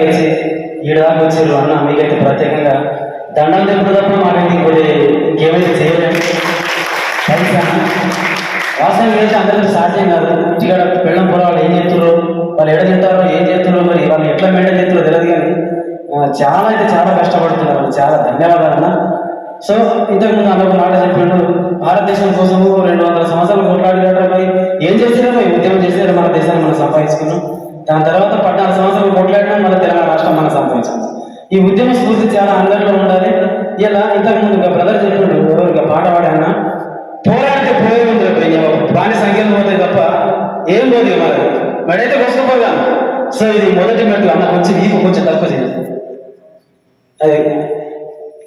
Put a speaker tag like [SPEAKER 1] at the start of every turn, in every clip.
[SPEAKER 1] వచ్చి ఈడ వచ్చారు అన్న మీకైతే ప్రత్యేకంగా. దండం తెప్పుడప్పుడు మాకైతే ఇప్పుడు ఇంకేమైతే చేయలేదు వాస్తవం చేసి అందరికీ సాధ్యం కాదు. ఇక్కడ పెళ్ళం పొలాలు ఏం చేస్తున్నారు వాళ్ళు ఎడ తింటారో ఏం చేస్తున్నారు మరి వాళ్ళు ఎట్లా మెయింటైన్ చేస్తున్నారో తెలియదు కానీ చాలా అయితే చాలా కష్టపడుతున్నారు వాళ్ళు. చాలా ధన్యవాదాలు అన్న. సో ఇంతకుముందు అన్న ఒక మాట చెప్పిండు భారతదేశం కోసం రెండు వందల సంవత్సరాలు కొట్లాడినారు మరి. ఏం చేశారో ఉద్యమం చేశారు మన దేశాన్ని మనం సంపాదించుకున్నాం. దాని తర్వాత పద్నాలుగు సంవత్సరాలు కొట్లాడినా మన తెలంగాణ రాష్ట్రం మనం సంపాదించుకున్నాం ఈ ఉద్యమ స్ఫూర్తి చాలా అందరిలో ఉండాలి. ఇలా ఇంతకుముందు ఒక బ్రదర్ చెప్పిండు ఎవరు ఇక పాట పాడన్నా పోరాడితే పోయే ఉంది ప్రాణి సంఖ్యలు పోతాయి తప్ప ఏం పోదు మరి. మడైతే కోసుకుపోగాను సో ఇది మొదటి మెట్లు అన్న కొంచెం వీపు కొంచెం తక్కువ చేయాలి అదే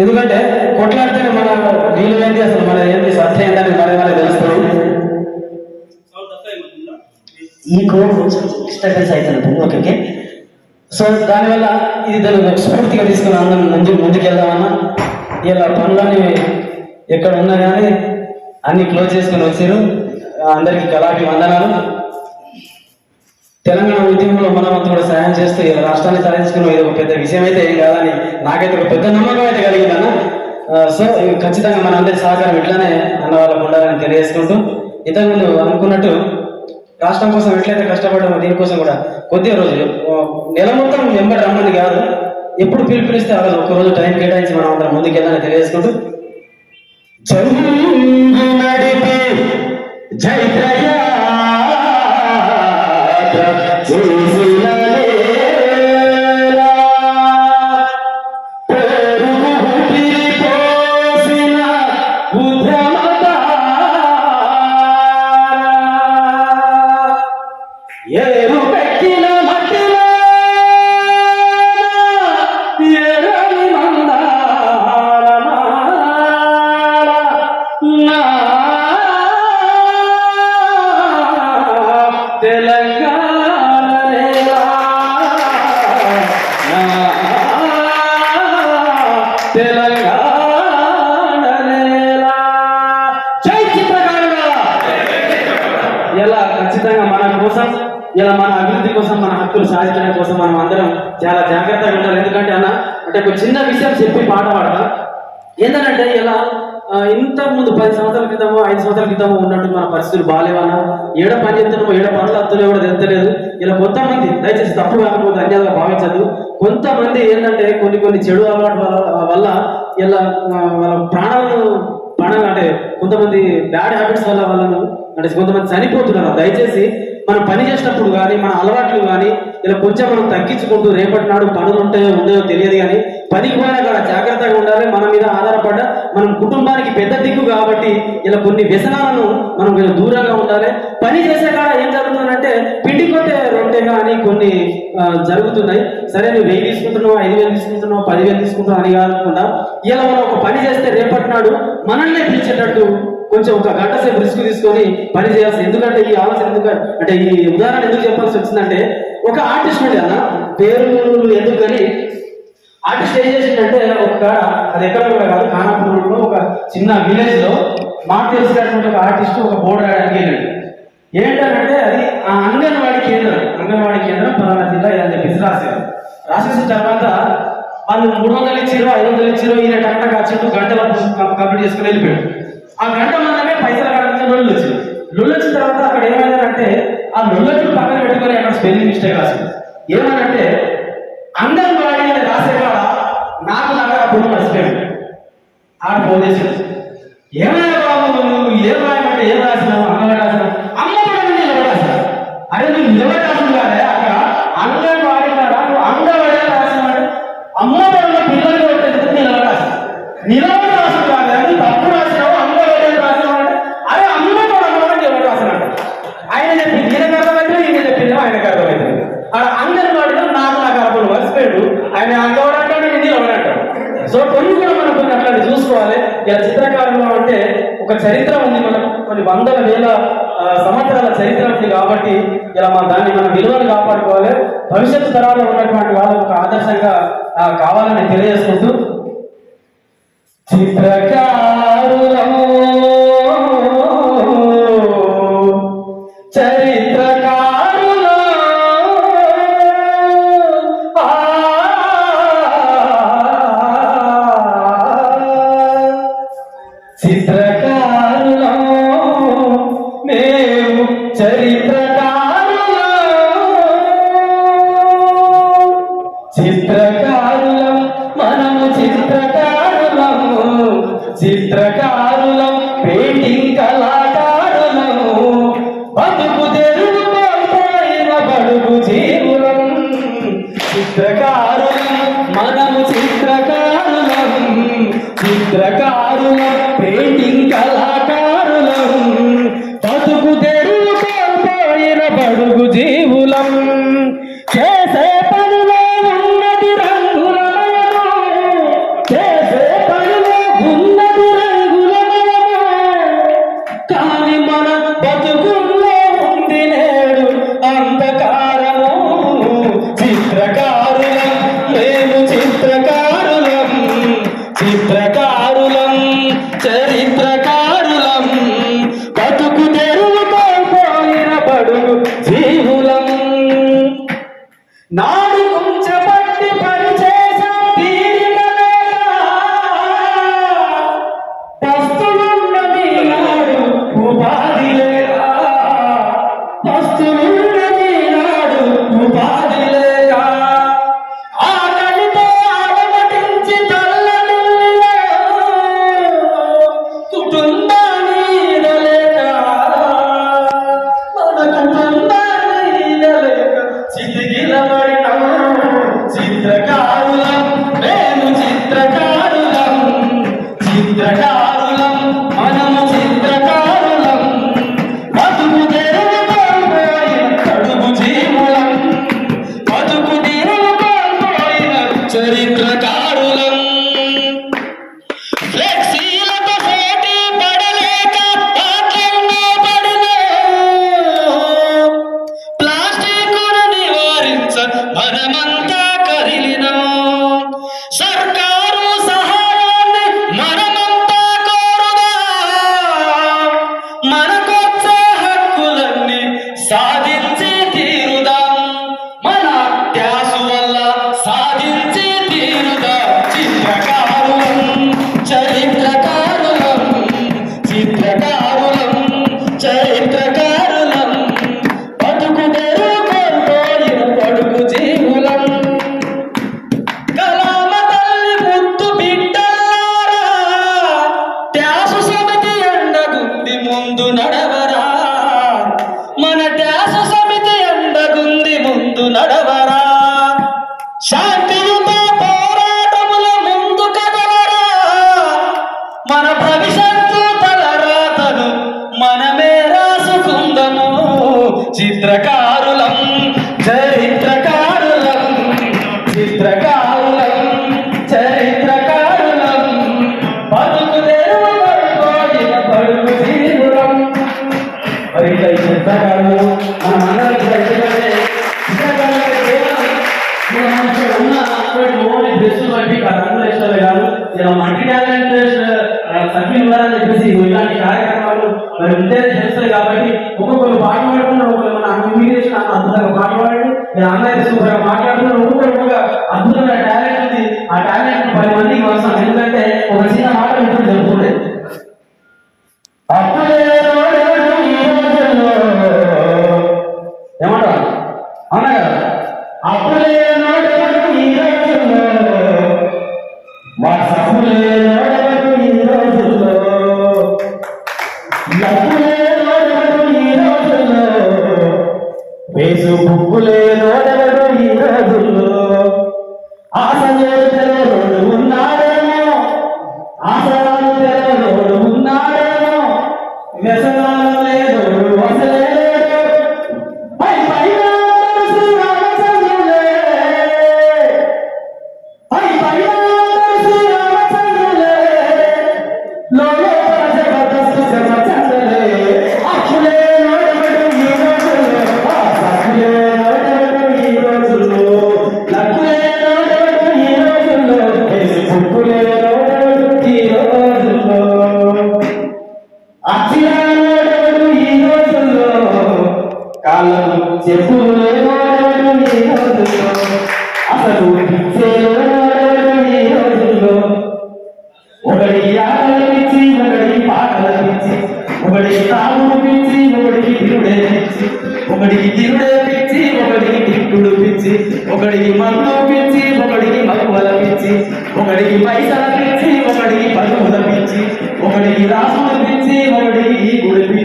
[SPEAKER 1] ఎందుకంటే కొట్లాడితే మన వీలు ఏంటి అసలు? మన ఏంటి సత్యం ఏంటని మరి మనకి తెలుస్తుంది. ఈ కోడ్ కొంచెం డిస్టర్బెన్స్ అవుతుంది ఓకే ఓకే. సో దానివల్ల ఇది దాన్ని స్ఫూర్తిగా తీసుకుని అందరం ముందు ముందుకెళ్దామన్నా ఇలా పనులని ఎక్కడ ఉన్నా కానీ అన్ని క్లోజ్ చేసుకుని వచ్చారు. అందరికి కళాకి వందనాలు తెలంగాణ ఉద్యమంలో మనం వంతు కూడా సహాయం చేస్తూ ఇలా రాష్ట్రాన్ని సాధించుకున్న ఇది ఒక పెద్ద విషయం అయితే ఏం కాదని నాకైతే ఒక పెద్ద నమ్మకం అయితే కలిగిందన్న. సో ఖచ్చితంగా మన అందరి సహకారం ఇట్లానే అన్న వాళ్ళకు ఉండాలని తెలియజేసుకుంటూ. ఇంతకుముందు అనుకున్నట్టు రాష్ట్రం కోసం ఎట్లయితే కష్టపడ్డామో దీనికోసం కూడా కొద్ది రోజులు నెల మొత్తం మెంబర్ రమ్మని కాదు ఎప్పుడు పిలుపునిస్తే ఆ రోజు ఒకరోజు టైం కేటాయించి మనం అందరం ముందుకు వెళ్ళాలని తెలియజేసుకుంటూ చంద్రు ఇలా ఖచ్చితంగా మన కోసం ఇలా మన అభివృద్ధి కోసం మన హక్కులు సాధించడం కోసం మనం అందరం చాలా జాగ్రత్తగా ఉండాలి. ఎందుకంటే అన్న అంటే ఒక చిన్న విషయం చెప్పి పాట పాడతా. ఏంటంటే ఇలా ఇంత ముందు పది సంవత్సరాల క్రితము ఐదు సంవత్సరాల క్రితము ఉన్నట్టు మన పరిస్థితులు బాగాలేవన్నా ఏడ పని చేస్తున్నామో ఏడ పనులు అత్తులో కూడా తెలతలేదు ఇలా కొంతమంది దయచేసి తప్పు కాకపోతే అన్యాయంగా భావించదు కొంతమంది ఏంటంటే కొన్ని కొన్ని చెడు అలవాటు వల్ల వల్ల ఇలా వాళ్ళ ప్రాణాలను ప్రాణాలు అంటే కొంతమంది బ్యాడ్ హ్యాబిట్స్ వల్ల వాళ్ళను అంటే కొంతమంది చనిపోతున్నారు. దయచేసి మనం పని చేసినప్పుడు కానీ మన అలవాట్లు కానీ ఇలా కొంచెం మనం తగ్గించుకుంటూ రేపటి నాడు పనులు ఉంటాయో ఉండయో తెలియదు కానీ పనికి పోయినా కూడా జాగ్రత్తగా ఉండాలి. మన మీద ఆధారపడ్డ మనం కుటుంబానికి పెద్ద దిక్కు కాబట్టి ఇలా కొన్ని వ్యసనాలను మనం ఇలా దూరంగా ఉండాలి. పని చేసే కాడ ఏం జరుగుతుందంటే పిండి కొట్టే రొట్టె కానీ కొన్ని జరుగుతున్నాయి. సరే నువ్వు వెయ్యి తీసుకుంటున్నావు ఐదు వేలు తీసుకుంటున్నావు పదివేలు తీసుకుంటున్నావు అని కాకుండా ఇలా మనం ఒక పని చేస్తే రేపటి నాడు మనల్నే పిలిచేటట్టు కొంచెం ఒక గంట సేపు రిస్క్ తీసుకొని పని చేయాల్సి ఎందుకంటే ఈ ఆలోచన ఎందుకు అంటే ఈ ఉదాహరణ ఎందుకు చెప్పాల్సి వచ్చిందంటే ఒక ఆర్టిస్ట్ ఉండే అన్న పేరు ఎందుకు కానీ ఆర్టిస్ట్ ఏం చేసిందంటే ఒక అది ఎక్కడ కూడా కాదు ఖానాపూర్లో ఒక చిన్న విలేజ్లో మాకు తెలిసినటువంటి ఒక ఆర్టిస్ట్ ఒక బోర్డు రాయడానికి వెళ్ళాడు. ఏంటంటే అది ఆ అంగన్వాడీ కేంద్రం అంగన్వాడీ కేంద్రం పలానా జిల్లా అని చెప్పేసి రాశారు. రాసేసిన తర్వాత వాళ్ళు మూడు వందలు ఇచ్చారు ఐదు వందలు ఇచ్చారు ఈయన టక్ ఆ చెట్టు గంటల కంప్లీట్ చేసుకుని వెళ్ళిపోయాడు. ఆ గంట మందమే పైసలు కట్టించిన లొల్లు వచ్చింది. లొల్లు వచ్చిన తర్వాత అక్కడ ఏమైందంటే ఆ లొల్లచుడు పక్కన పెట్టుకొని అక్కడ స్పెల్లింగ్ మిస్టేక్ రాసింది. ఏమనంటే అంగన్వాడీ అని రాసేవాడ నాకు నగర అప్పుడు మర్చిపోయాడు. ఆడ పోలీసులు. ఏమైనా బాబు నువ్వు ఏం రాయమంటే ఏం రాసినావు? అంగన్వాడీ రాసినావు అమ్మ కూడా నిలబడి రాసినావు అరే నువ్వు నిలబడి రాసింది కాదే అక్కడ అంగన్వాడీ కాడ నువ్వు అంగన్వాడీ అని రాసినావు అమ్మ పడిన పిల్లలు కొట్టేందుకు నిలబడి రాసినావు నిలబడి రాసిన కాదే నువ్వు తప్పు రాసినావు అంగన్వాడీ అని రాసినావు అంటే అరే అమ్మ కూడా అంగన్వాడీ నిలబడి రాసినాడు ఆయన చెప్పింది ఈయనకు అర్థమైతే ఈయన చెప్పింది ఆయనకు అర్థమైంది ఆడ అంగన్వాడీలో నాకు నాకు అర్థం మర్చిపోయాడు ఆయన అంగవాడు అంటాడు నేను నిలబడి అంటాడు సో కొన్ని కూడా మనం కొన్ని అట్లాంటి చూసుకోవాలి ఇలా చిత్రకారంలో అంటే ఒక చరిత్ర ఉంది మనం కొన్ని వందల వేల ఆ, సంవత్సరాల చరిత్ర ఉంది కాబట్టి ఇలా మన దాన్ని మన విలువను కాపాడుకోవాలి. భవిష్యత్తు తరాల్లో ఉన్నటువంటి వాళ్ళకు ఒక ఆదర్శంగా కావాలని తెలియజేసుకుంటూ. చిత్రకా ಚರಿತ್ರ நாடு جاهلنا మన విద్యార్థి తెలుస్తుంది కాబట్టి ఒక్కొక్కరు పాట పాడుతున్నారు ఒకరు మన ఇమిగ్రేషన్ అన్న అద్భుతంగా పాట పాడు నేను అన్నయ్య సూపర్గా మాట్లాడుతున్నారు ఒక్కొక్కరు ఒక అద్భుతమైన టాలెంట్ ఉంది. ఆ టాలెంట్ పది మందికి వస్తాం ఎందుకంటే ఒక చిన్న మాట ఉంటుంది జరుగుతుంది ఏమంటారు? అవునా అప్పుడే ఆసరాలు తెరవనోడు ఉన్నాడేమో వ్యసనాలను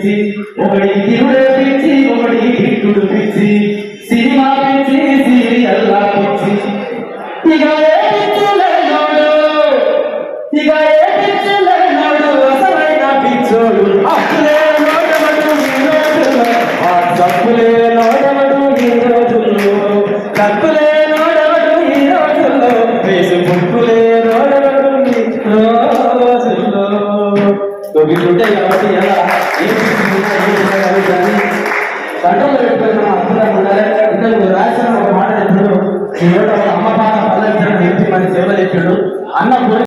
[SPEAKER 1] పిచ్చి ఒకడికి తిరుడే పిచ్చి ఒకడికి హిట్టుడు పిచ్చి సినిమా పిచ్చి సీరియల్ పిచ్చి ఇక ఏ పిచ్చి లేనోడు ఇక ఏ పిచ్చి లేనోడు అసలైన పిచ్చోడు అప్పులే నోటమడు ఈ రోజుల్లో ఆ తప్పులే నోటమడు ఈ రోజుల్లో తప్పులే నోటమడు ఈ రోజుల్లో ఫేస్బుక్లే నోటమడు ఈ రోజుల్లో సో వీళ్ళుంటాయి కాబట్టి